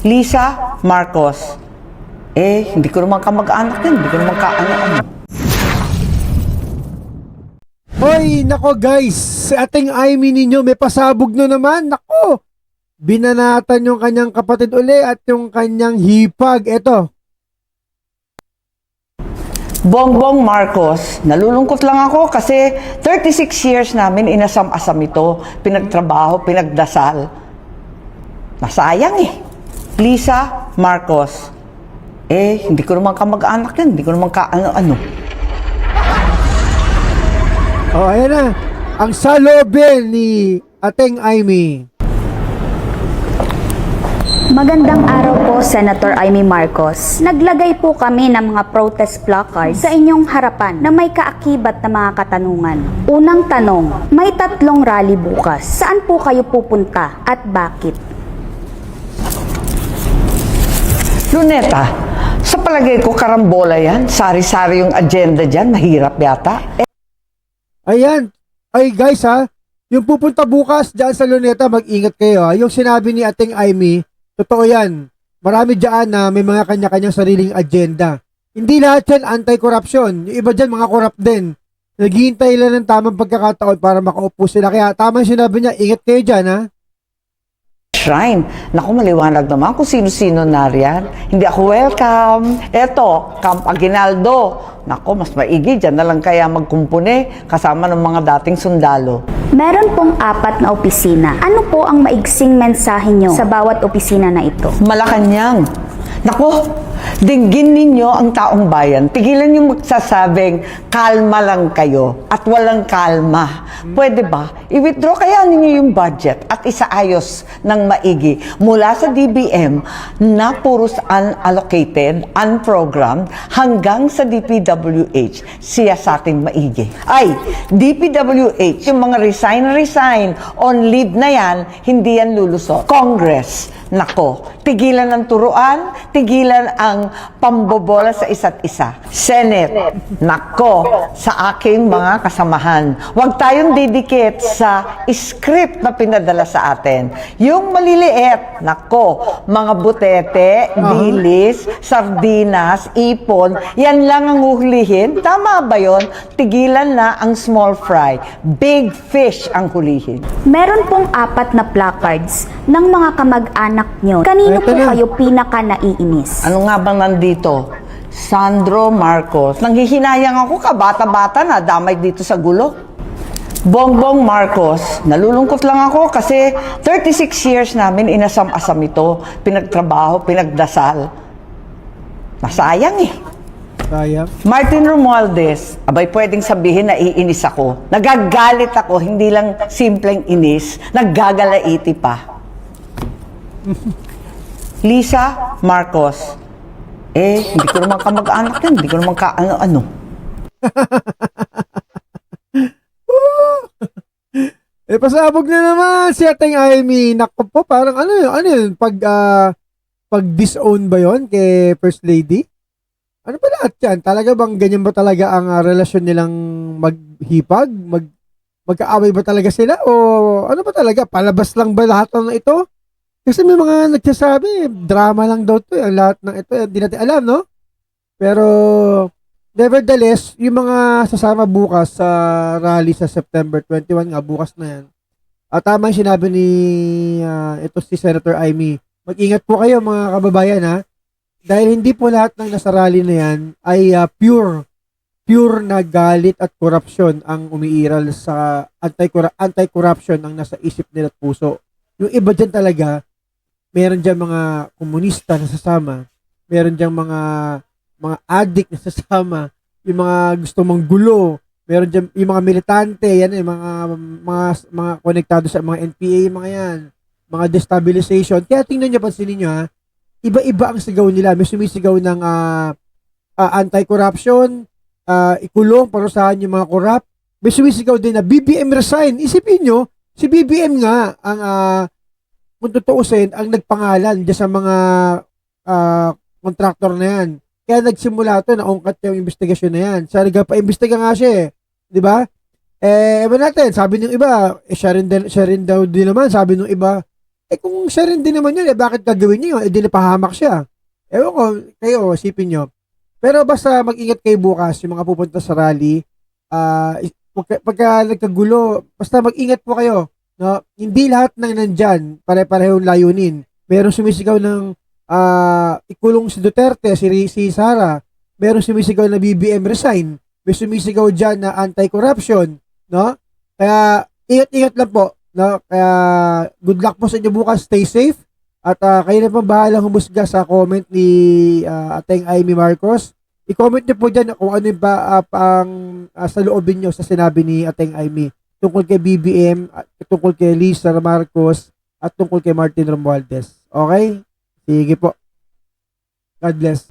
Lisa Marcos. Eh, hindi ko naman kamag-anak yan. Hindi ko naman ka-ano-ano. Hoy, nako guys, si ating Amy ninyo may pasabog na naman. Nako, binanatan yung kanyang kapatid uli at yung kanyang hipag. Eto, Bongbong Marcos, nalulungkot lang ako kasi 36 years namin inasam-asam ito. Pinagtrabaho, pinagdasal. Masayang eh. Lisa Marcos. Eh, hindi ko naman kamag-anak yan. Hindi ko naman ka-ano-ano. oh ayan na, ang salobin ni ating Amy. Magandang araw po, Senator Amy Marcos. Naglagay po kami ng mga protest placards sa inyong harapan na may kaakibat na mga katanungan. Unang tanong, may tatlong rally bukas. Saan po kayo pupunta at bakit? Luneta, sa palagay ko karambola yan. Sari-sari yung agenda dyan. Mahirap yata. Eh, Ayan, ay guys ha, yung pupunta bukas dyan sa Luneta, mag-ingat kayo ha. Yung sinabi ni ating Amy, totoo yan. Marami dyan na may mga kanya-kanyang sariling agenda. Hindi lahat yan anti-corruption. Yung iba dyan, mga corrupt din. Naghihintay lang ng tamang pagkakataon para makaupo sila. Kaya tama sinabi niya, ingat kayo dyan ha. Shrine. Naku, maliwanag naman kung sino-sino nariyan. Hindi ako welcome. Eto, Camp Aguinaldo. Naku, mas maigi. Diyan na lang kaya magkumpune kasama ng mga dating sundalo. Meron pong apat na opisina. Ano po ang maigsing mensahe nyo sa bawat opisina na ito? Malacanang. Naku, dinggin ninyo ang taong bayan. Tigilan yung magsasabing, kalma lang kayo at walang kalma. Pwede ba? I-withdraw kaya ninyo yung budget at isaayos ng maigi mula sa DBM na puros unallocated, unprogrammed, hanggang sa DPWH. Siya sa ating maigi. Ay, DPWH, yung mga resign-resign on leave na yan, hindi yan lulusot. Congress, nako, tigilan ang turuan, tigilan ang pambobola sa isa't isa. Senate, nako, sa aking mga kasamahan. Huwag tayong didikit sa script na pinadala sa atin. Yung maliliit, nako, mga butete, dilis, sardinas, ipon, yan lang ang uhulihin. Tama ba yon? Tigilan na ang small fry. Big fish ang hulihin. Meron pong apat na placards ng mga kamag-anak nyo. Kanino po kayo pinaka-naiinis? Ano nga bang nandito? Sandro Marcos. Nanghihinayang ako ka, bata-bata na, damay dito sa gulo. Bongbong Marcos, nalulungkot lang ako kasi 36 years namin inasam-asam ito. Pinagtrabaho, pinagdasal. Masayang eh. Sayang. Martin Romualdez, abay pwedeng sabihin na iinis ako. Nagagalit ako, hindi lang simpleng inis, naggagalaiti pa. Lisa Marcos, eh, hindi ko naman kamag-anak yan, hindi ko naman ka-ano-ano. Eh, pasabog na naman si ating Amy. Nako po, parang ano yun, ano yun, pag, ah, pag disown ba yon kay First Lady? Ano ba lahat yan? Talaga bang ganyan ba talaga ang ah, relasyon nilang maghipag? Mag, magkaaway ba talaga sila? O ano ba talaga? Palabas lang ba lahat ng ito? Kasi may mga nagsasabi, drama lang daw to. eh, Ang lahat ng ito, hindi natin alam, no? Pero, nevertheless, yung mga sasama bukas sa rally sa September 21 nga, bukas na yan. At tama yung sinabi ni ah, ito si Senator Amy. Mag-ingat po kayo mga kababayan ha. Dahil hindi po lahat ng nasa rally na yan ay ah, pure pure na galit at korupsyon ang umiiral sa anti-cor- anti-corruption ang nasa isip nila at puso. Yung iba dyan talaga, meron dyan mga komunista na sasama, meron dyan mga mga addict na sasama, yung mga gusto mong gulo, meron dyan yung mga militante, yan eh, mga mga mga konektado sa mga NPA, mga yan, mga destabilization. Kaya tingnan niyo pansinin niyo ha, iba-iba ang sigaw nila. May sumisigaw ng ah, ah, anti-corruption, ah, ikulong, parusahan yung mga corrupt. May sumisigaw din na BBM resign. Isipin nyo, si BBM nga ang uh, kung tutuusin, ang nagpangalan dyan sa mga ah, contractor na yan. Kaya nagsimula to, naungkat yung investigasyon na yan. Sa nagpa-imbestiga nga siya eh. Di ba? Eh, ewan natin, sabi ng iba, eh, siya rin, din- siya rin daw din naman, sabi ng iba, Eh kung siya rin din naman yun, eh bakit gagawin niyo yun? Eh di napahamak siya. Ewan ko, kayo, sipin nyo. Pero basta mag-ingat kayo bukas, yung mga pupunta sa rally. Is- pagka, pagka nagkagulo, basta mag-ingat po kayo. No? Hindi lahat ng nandyan, pare-parehong layunin. Merong sumisigaw ng ah, ikulong si Duterte, si, si Sara. Merong sumisigaw na BBM resign. May sumisigaw dyan na anti-corruption. No? Kaya, ingat-ingat lang po. No? Kaya, good luck po sa inyo bukas. Stay safe. At ah, kayo na po bahalang humusga sa comment ni ah, Ateng Amy Marcos. I-comment niyo po dyan kung ano yung ba, ah, pang ah, sa loobin niyo sa sinabi ni Ateng Amy tungkol kay BBM, tungkol kay Lisa Marcos, at tungkol kay Martin Romualdez. Okay? Sige po. God bless.